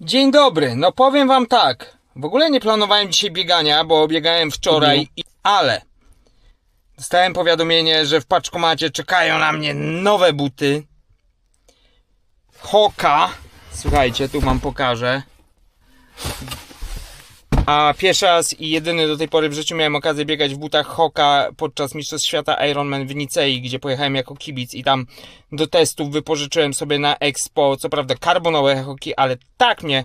Dzień dobry, no powiem wam tak. W ogóle nie planowałem dzisiaj biegania, bo biegałem wczoraj, i... ale dostałem powiadomienie, że w paczkomacie czekają na mnie nowe buty. Hoka. Słuchajcie, tu wam pokażę. A pierwszy raz i jedyny do tej pory w życiu miałem okazję biegać w butach Hoka podczas Mistrzostw Świata Ironman w Nicei, gdzie pojechałem jako kibic i tam do testów wypożyczyłem sobie na Expo, co prawda karbonowe hoki, ale tak mnie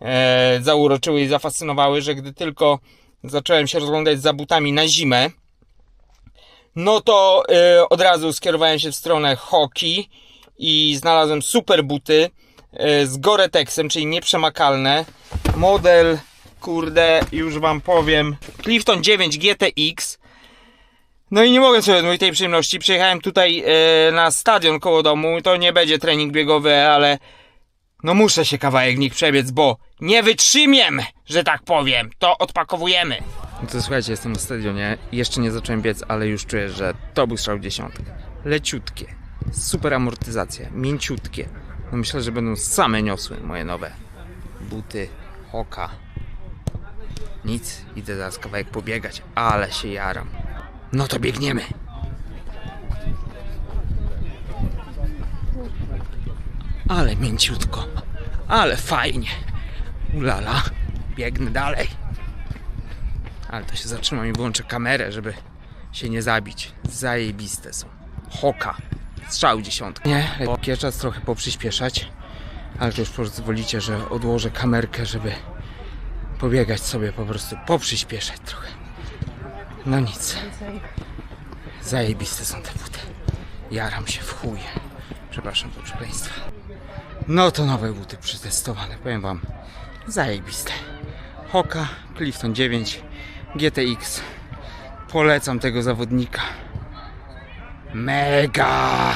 e, zauroczyły i zafascynowały, że gdy tylko zacząłem się rozglądać za butami na zimę, no to e, od razu skierowałem się w stronę hoki i znalazłem super buty e, z Gore-Texem, czyli nieprzemakalne. Model, kurde, już wam powiem, Clifton 9 GTX. No i nie mogę sobie odmówić tej przyjemności. Przyjechałem tutaj e, na stadion koło domu. To nie będzie trening biegowy, ale no muszę się kawałek nich przebiec, bo nie wytrzymiem, że tak powiem. To odpakowujemy. No to słuchajcie, jestem na stadionie. Jeszcze nie zacząłem biec, ale już czuję, że to był strzał dziesiątek. Leciutkie, super amortyzacja, mięciutkie. No myślę, że będą same niosły moje nowe buty Hoka. Nic, idę zaraz kawałek pobiegać, ale się jaram. No to biegniemy. Ale mięciutko, ale fajnie. Ulala, biegnę dalej. Ale to się zatrzymam i włączę kamerę, żeby się nie zabić. Zajebiste są. Hoka. Strzał dziesiątka. Nie, lekki czas trochę poprzyspieszać. Ale to już pozwolicie, że odłożę kamerkę, żeby pobiegać sobie po prostu, poprzyspieszać trochę. No nic. Zajebiste są te buty. Jaram się w. Przepraszam, proszę Państwa. No to nowe buty przetestowane, powiem Wam. Zajebiste. Hoka, Clifton 9, GTX. Polecam tego zawodnika. Mega!